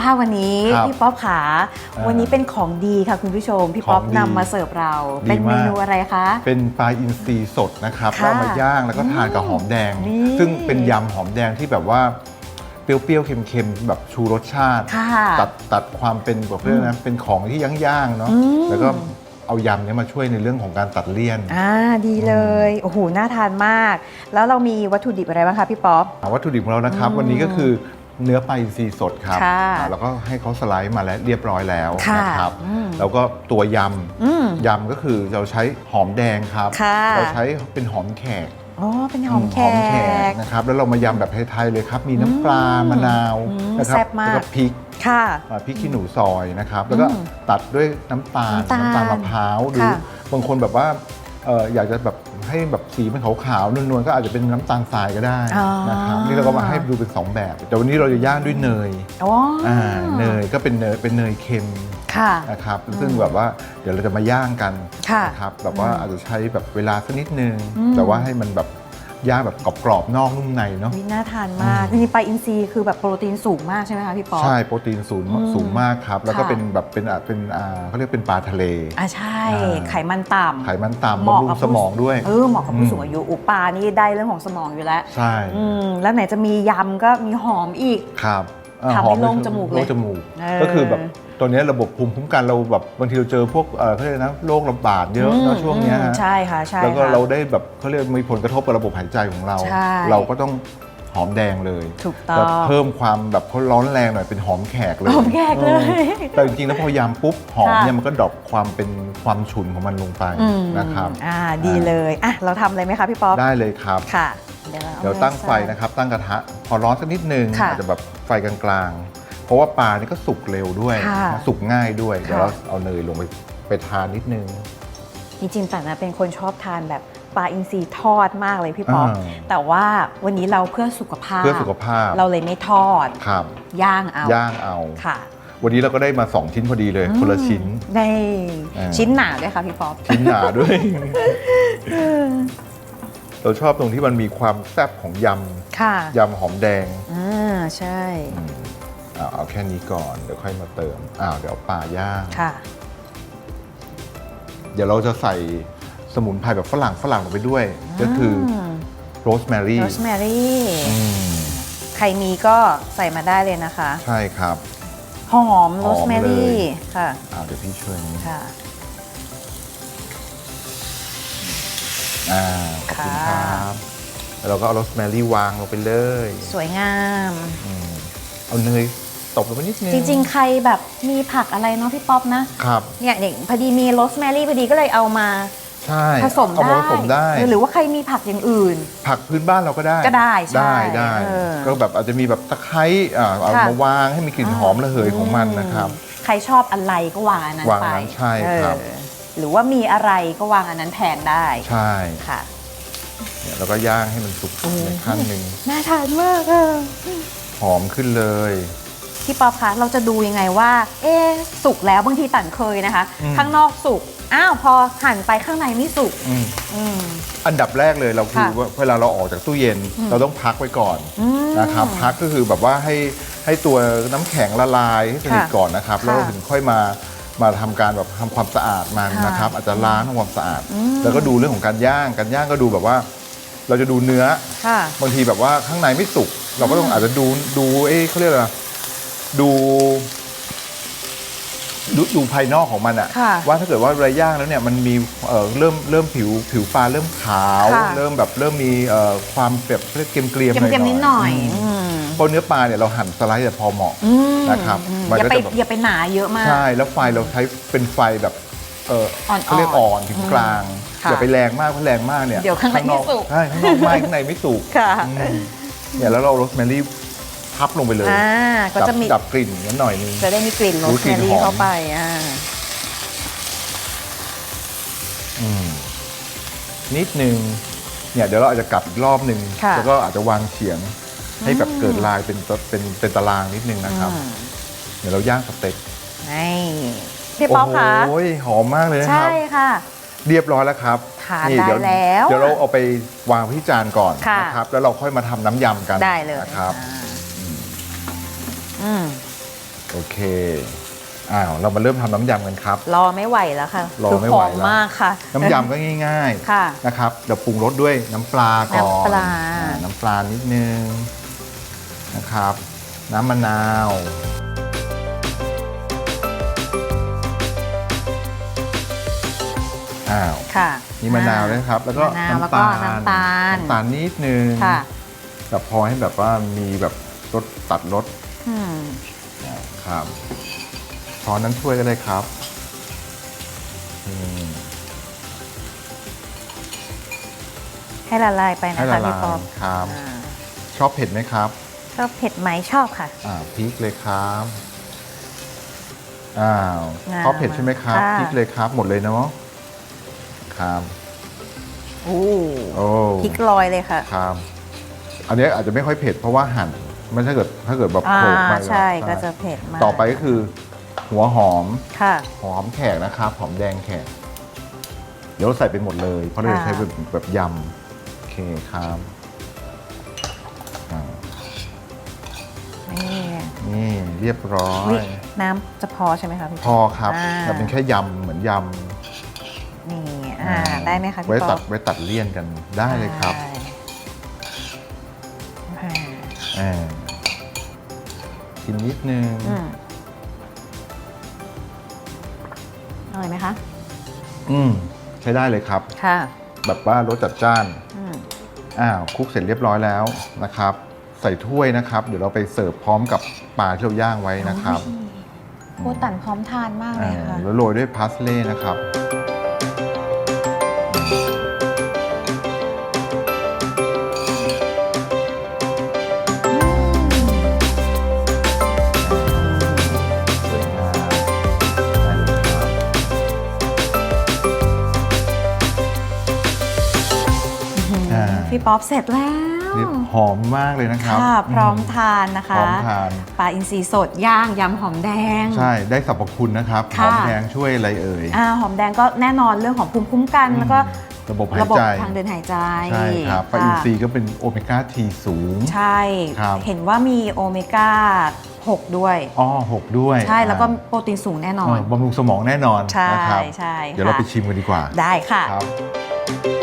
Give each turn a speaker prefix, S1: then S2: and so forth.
S1: ภาพวันนี้
S2: ครับ
S1: พี่ป๊อปขา
S2: อ่า
S1: วันนี้เป็นของดีค่ะคุณผู้ชม พี่ป๊อป
S2: ของดี
S1: นำมาเสิร์ฟเรา
S2: ดี
S1: เป็นเม
S2: มาก
S1: นูอะไรคะ
S2: เป็นปลาอินทรีสดนะครับ
S1: ค่ะ
S2: แล้วเอามาย่างแล้วก็ทานกับหอมแดง
S1: นี่
S2: ซึ่งเป็นยำหอมแดงที่แบบว่า เปรี้ยวๆเค็มๆแบบชูรสชาติ
S1: ค่ะ
S2: ตัดตัดความเป็นแบบเรื่องนะเป็นของที่ย่างๆเนาะ
S1: อืม
S2: แล้วก็เอายำเนี้มาช่วยในเรื่องของการตัดเลี่ยน
S1: อ่าดีเลยโอ้โหน่าทานมาก แล้วเรามีวัตถุดิบอะไรบ้างคะพี่ป๊อป
S2: วัตถุดิบของเรานะครับ
S1: อืม
S2: วันนี้ก็คือ เนื้อปลาอินทรีสดครับ
S1: ค่ะ
S2: อ่าแล้วก็ให้เขาสไลด์มาแล้วเรียบร้อยแล้ว
S1: ค่ะ
S2: นะครับ
S1: อืม
S2: แล้วก็ตัวย
S1: อืมำ
S2: ยำก็คือเราใช้หอมแดงครับ
S1: ค่ะ
S2: เราใช้เป็นหอมแขก
S1: อ๋อเป็นหอมแขก
S2: นะครับแล้วเรามายำแบบไทยๆเลยครับ มีน้ำปลา
S1: อืม
S2: มะนาว
S1: อืม
S2: นะครับ
S1: แซ่บมาก
S2: แล้วก็พริก
S1: ค่ะ
S2: อ่าพริกขี้หนูซอยนะครับ แล้วก็
S1: อืม
S2: ตัดด้วยน้ำตาล
S1: น้ำตาล
S2: มะพร้าวหรือ
S1: ค่ะ
S2: บางคนแบบว่าเอ่ออยากจะแบบ ให้แบบสีมันขาวๆนวลๆก็อาจจะเป็นน้ำตาลทรายก็ได้
S1: อ๋อ
S2: นะครับนี่เราก็มาให้ดูเป็นสองแบบ แต่วันนี้เราจะย่างด้วยเนย
S1: อ๋ออ
S2: อ่าเนยก็เป็นเนยเป็นเนยเค็ม
S1: ค่ะ
S2: นะครับซึ่งแบบว่าเดี๋ยวเราจะมาย่างกัน
S1: ค่ะ
S2: นะครับแบบว่าอาจจะใช้แบบเวลาสักนิดนึง
S1: อืม
S2: แต่ว่าให้มันแบบ ย่างแบบกรอบๆนอกนุ่มในเนาะ
S1: วิน่าทานมากจริงๆปลาอินทรีคือแบบโปรตีนสูงมากใช่ไหมคะพี่ป๊อป
S2: ใช่โปรตีนสูง
S1: อืม
S2: สูงมากครับ แล้วก็
S1: ค่ะ
S2: เป็นแบบเป็นอะเป็นอ่าเขาเรียกเป็นปลาทะเล
S1: อ่าใช่
S2: อ่า
S1: ไขมันต่ำ
S2: ไขมันต่ำ
S1: เหมาะ
S2: บำรุ
S1: กับ
S2: ง
S1: ผู้
S2: สมองด้วย
S1: เออเหมาะกับผู้
S2: อืม
S1: สูงอายุอุปลานี่ได้เรื่องของสมองอยู่แล้ว
S2: ใช่
S1: อืมแล้วไหนจะมียำก็มีหอมอีก
S2: ครับอ่า
S1: ทำให้
S2: หอ
S1: โล่งจมูกเลย
S2: โล่งจมูก
S1: เออ
S2: ก็คือแบบ ตอนนี้ระบบภูมิคุ้มกันเราแบบบางทีเราเจอพวกเอ่อเขาเรียกนะโรคระบาดเยอะเนอะช่วงเนี้ย
S1: อืม
S2: ฮะ
S1: ใช่ค่ะใช่
S2: แล้วก็
S1: ค่ะ
S2: เราได้แบบเขาเรียกมีผลกระทบกับระบบหายใจของเรา
S1: ใช่
S2: เราก็ต้องหอมแดงเลย
S1: ถูกต้
S2: แบ
S1: อบง
S2: เพิ่มความแบบเขาร้อนแรงหน่อยเป็นหอมแขกเลย
S1: หอมแขกเลย
S2: ออแต่จริงๆแล้วพอยำปุ๊บหอม
S1: ค่ะ
S2: เนี่ยมันก็ดรอปความเป็นความฉุนของมันลงไป
S1: อืม
S2: นะครับ
S1: อ่าดีเลยอะเราทำเลยไหมคะพี่ป๊อป
S2: ได้เลยครับ
S1: ค่ะ เดี๋ยวเราอา
S2: เดี๋ยวตั้งไฟ
S1: เนยใส่
S2: นะครับ ตั้งกระทะพอร้อนสักนิดนึง
S1: ค่ะ
S2: อาจจะแบบไฟกลางๆ เพราะว่าปลานี่ก็สุกเร็วด้วย
S1: ค่ะ
S2: นะสุกง่ายด้วย
S1: ค่ะ
S2: เดี๋ยวเราเอาเนยลงไปไปทานนิดนึง
S1: จริงๆแต่นะเป็นคนชอบทานแบบปลาอินทรีทอดมากเลยพี่ป๊อป
S2: อ่า
S1: แต่ว่าวันนี้เราเพื่อสุขภาพ
S2: เพื่อสุขภาพ
S1: เราเลยไม่ทอด
S2: ครับ
S1: ย่างเอา
S2: ย่างเอา
S1: ค่ะ
S2: วันนี้เราก็ได้มา 2 ชิ้นพอดีเลยคนละชิ้น
S1: ใน
S2: อ่า
S1: ชิ้นหนาด้วยค่ะพี่ป๊อป
S2: ชิ้นหนาด้วย เราชอบตรงที่มันมีความแซ่บของย
S1: ค่ะำ
S2: ยำหอมแดง
S1: อ่าใช่
S2: อืม อ่าเอาแค่นี้ก่อนเดี๋ยวค่อยมาเติมอ้าวเดี๋ยวเอาปลาย่าง
S1: ค่ะ
S2: เดี๋ยวเราจะใส่สมุนไพรแบบฝรั่งฝรั่งลงไปด้วย ก็คือโรสแมรี่
S1: โรสแมรี่
S2: อืม
S1: ใครมีก็ใส่มาได้เลยนะคะ
S2: ใช่ครับ
S1: หอม
S2: ห
S1: โร
S2: อม
S1: สแมรี่
S2: เลย
S1: ค่ะ
S2: อ่าเดี๋ยวพี่ช่วยนี้
S1: ค่ะ
S2: อ่าขอบคุณ
S1: ค่ะ
S2: ครับแล้วเราก็เอาโรสแมรี่วางลงไปเลย
S1: สวยงาม
S2: อืมเอาเนย ตบลงไปนิดนึง
S1: จริงๆ ใครแบบมีผักอะไรเนาะพี่ป๊อปนะ
S2: ครับ
S1: เนี่ยเด็กพอดีมีโรสแมรี่พอดีก็เลยเอามา
S2: ใช่
S1: ผสม
S2: เอา
S1: ได้
S2: มาผสมได้
S1: เออหรือว่าใครมีผักอย่างอื่น
S2: ผักพื้นบ้านเราก็ได้
S1: ก็ได้ใช่
S2: ได้ได้
S1: เออ
S2: ก็แบบอาจจะมีแบบตะไคร้อ่าเอา
S1: ค่ะ
S2: มาวางให้มีกลิ่นหอมระเหยของมันนะครับ
S1: ใครชอบอะไรก็วางอันนั้น
S2: วาง
S1: ไป
S2: อันนั้นใช่ครับ
S1: เออหรือว่ามีอะไรก็วางอันนั้นแทนได้
S2: ใช่
S1: ค่ะ
S2: เนี่ยแล้วก็ย่างให้มันสุกในขั้นหนึ่ง
S1: น่าทานมากอะ
S2: หอมขึ้นเลย
S1: พี่ป๊อปคะเราจะดูยังไงว่า เอ๊ะสุกแล้วบางทีต่างเคยนะคะ
S2: อืม
S1: ข้างนอกสุกอ้าวพอหั่นไปข้างในไม่สุก
S2: อืม
S1: อืม
S2: อันดับแรกเลยเราคือ
S1: ค่ะ
S2: ว่าเวลาเราออกจากตู้เย็น
S1: อืม
S2: เราต้องพักไว้ก่อน
S1: อืม
S2: นะครับพักก็คือแบบว่าให้ให้ตัวน้ำแข็งละลายให้สนิท
S1: ค่ะ
S2: ก่อนนะครับแล้วเรา
S1: ค่ะ
S2: ถึงค่อยมามาทำการแบบทำความสะอาดมัน
S1: ค่ะ
S2: นะครับ อาจจะล้างทำความสะอาด
S1: อืม
S2: แล้วก็ดูเรื่องของการย่างการย่างก็ดูแบบว่า เราจะดูเนื้อ
S1: ค่ะ
S2: บางทีแบบว่าข้างในไม่สุก เราก็ต้องอาจจะดูดูเอ๊ะเขาเรียกอะไรนะ ดูดูดูภายนอกของมันอะ
S1: ค่ะ
S2: ว่าถ้าเกิดว่าเวลาย่างแล้วเนี่ยมันมีเอ่อเริ่มเริ่มผิวผิวปลาเริ่มขาว
S1: ค่ะ
S2: เริ่มแบบเริ่มมีเอ่อความแบบเรียกเกรียมเกรียม
S1: เกรียมๆนิดหน่อย
S2: ม
S1: อืม
S2: เพราะเนื้อปลาเนี่ยเราหั่นสไลด์แต่พอเหมาะ
S1: อืม
S2: นะครับ
S1: อืม
S2: มัน
S1: อย่า
S2: ก็
S1: ไป
S2: จะแบบ
S1: อย่าไปหนาเยอะมาก
S2: ใช่แล้วไฟเราใช้เป็นไฟแบบเออ
S1: อ่อนๆ
S2: เขาเรียกอ่อนถึงกลาง
S1: ค่ะ
S2: อย่าไปแรงมากเพราะแรงมากเนี่ย
S1: เดี๋ยวข้างในไม่สุก
S2: ใช่ข้างนอกไหม้ข้างในไม่สุก
S1: ค่ะ
S2: อืมเนี่ยแล้วเราโรสแมรี่ ทับลงไปเลย
S1: อ่าก็
S2: ดับ
S1: จะมี
S2: ดับกลิ่นนิดหน่อยนึง
S1: จะได้มีกลิ่นโร
S2: รู้
S1: ส
S2: กลิ่
S1: แม
S2: น
S1: รี่
S2: หอม
S1: เข้าไปอ่า
S2: อืมนิดนึงเนี่ยเดี๋ยวเราอาจจะกลับอีกรอบหนึ่ง
S1: ค่ะ
S2: แล้วก็อาจจะวางเฉียงให้แบบเกิดลายเป็นตเป็นเป็นตารางนิดนึงนะครับ
S1: อืม
S2: เดี๋ยวเราย่างสเต็ก
S1: นี่พี่ป๊อปคะ
S2: โอ้ยหอมมากเลยนะค
S1: ใช่
S2: รับ
S1: ค่ะ
S2: เรียบร้อยแล้วครับ
S1: ทาน
S2: นี่
S1: ได้
S2: เดี๋ยว
S1: แล้ว
S2: เดี๋ยวเราเอาไปวางที่จานก่อน
S1: ค่ะ
S2: นะครับ แล้วเราค่อยมาทำน้ำยำกัน
S1: ได้เลย
S2: นะครับ
S1: อ่า อืม
S2: โอเค อ้าว เรามาเริ่มทำน้ำยำกันครับ
S1: รอไม่ไหวแล้วค่ะ
S2: รอ
S1: คื
S2: ไม่
S1: ห
S2: ไหว
S1: อม
S2: แล้ว
S1: มากค่ะ
S2: น้ำยำก็ง่าย
S1: ค่ะ
S2: ๆนะครับเดี๋ยวปรุงรสด้วยน้ำปลาก่อน
S1: น้ำปลา
S2: อ่น้ำปลานิดนึงนะครับ น้ำมะนาว อ้าว
S1: ค่ะ
S2: มีมะนาวด้วยครับ แล้วก็
S1: มะนาวแล้ว
S2: น้ำ
S1: ก็
S2: ตาล
S1: น้ำตาล
S2: น้ำตาลนิดนึง
S1: ค่ะ
S2: แบบพอให้แบบว่ามีแบบรสตัดรส
S1: อืม
S2: ครับช้อนนั้นช่วยก็ได้ครับอืม
S1: ให้ละลายไป
S2: ให้
S1: นะ
S2: ละ
S1: คะพี่
S2: ลา
S1: ป๊อยป
S2: ครับ
S1: อ่า
S2: ชอบเผ็ดไหมครับ
S1: ชอบเผ็ดไหมชอบค่ะ
S2: อ่าพริกเลยครับอ้าว
S1: อ่า
S2: ชอบเผ็ดใช่ไหมครับ
S1: ค่ะ
S2: พริกเลยครับ หมดเลยเนาะครับ
S1: โอ้
S2: โอ้
S1: พริกลอยเลยค่ะ
S2: ครับ อันนี้อาจจะไม่ค่อยเผ็ดเพราะว่าหั่น มันถ้าเกิดถ้าเกิดแบบ
S1: อ่า
S2: โขลกไป
S1: ใช่
S2: แล้ว
S1: ก็จะเผ็ดมาก
S2: ต่อไปก็คือ หัวหอม
S1: ค่ะ
S2: หอมแขกนะครับหอมแดงแขกเดี๋ยวเราใส่ไปหมดเลย เพราะเราจะ
S1: ค่ะ
S2: ใช้แบบแบบยำโอเคครับอ่า
S1: นี่
S2: นี่เรียบร้อ
S1: อุ๊
S2: ย
S1: ย น้ำจะพอใช่ไหมคะพี่
S2: พอครับ
S1: อ่า
S2: เราเป็นแค่ยำเหมือนย
S1: นี่ำอ่าได้ไหมคะ
S2: ไว้
S1: พี่ป๊
S2: ตั
S1: อ
S2: ด
S1: ป
S2: ไว้ตัดเลี่ยนกันได้เลยครับ
S1: ได้อ่า
S2: อ่า กินนิดนึง
S1: อืมอร่อยไหมคะ
S2: อืมใช้ได้เลยครับ
S1: ค่ะ
S2: แบบว่ารสจัดจ้าน
S1: อืม
S2: อ้าวคลุกเสร็จเรียบร้อยแล้วนะครับ ใส่ถ้วยนะครับ เดี๋ยวเราไปเสิร์ฟพร้อมกับปลาที่เราย่างไว้นะครับ
S1: โคตันพร้อมทานมากเลย
S2: อ่า
S1: ค่ะ
S2: แล้วโรยด้วยพาสเล่นะครับ
S1: พี่ป๊อปเสร็จแล้ว
S2: นี่หอมมากเลยนะครับ
S1: ค่ะพร้อม
S2: ม
S1: ทานนะคะ
S2: พร้อมทาน
S1: ปลาอินทรีสดย่างยำหอมแดง
S2: ใช่ได้สรรพคุณนะครับห
S1: ค่ะ
S2: อมแดงช่วยอะไรเอ่ย
S1: อ่าหอมแดงก็แน่นอนเรื่องของภูมิคุ้มกัน
S2: อืม
S1: แล้วก็
S2: ระบบหาย
S1: ระบบ
S2: ใจ
S1: ทางเดินหายใจ
S2: ใช่ครับปลา
S1: ค่ะ
S2: อินทรีก็เป็นโอเมก้าทีสูง
S1: ใช่
S2: ครับ
S1: เห็นว่ามีโอเมก้า 6 ด้วย
S2: อ้อหกด้วย
S1: ใช่แล้วก็
S2: อ่า
S1: โปรตีนสูงแน่นอน
S2: เออบำรุงสมองแน่นอน
S1: ใช่
S2: นะครับ
S1: ใช่
S2: เดี๋ยวเรา
S1: ค่ะ
S2: ไปชิมกันดีกว่า
S1: ได้ค่ะ
S2: ครับ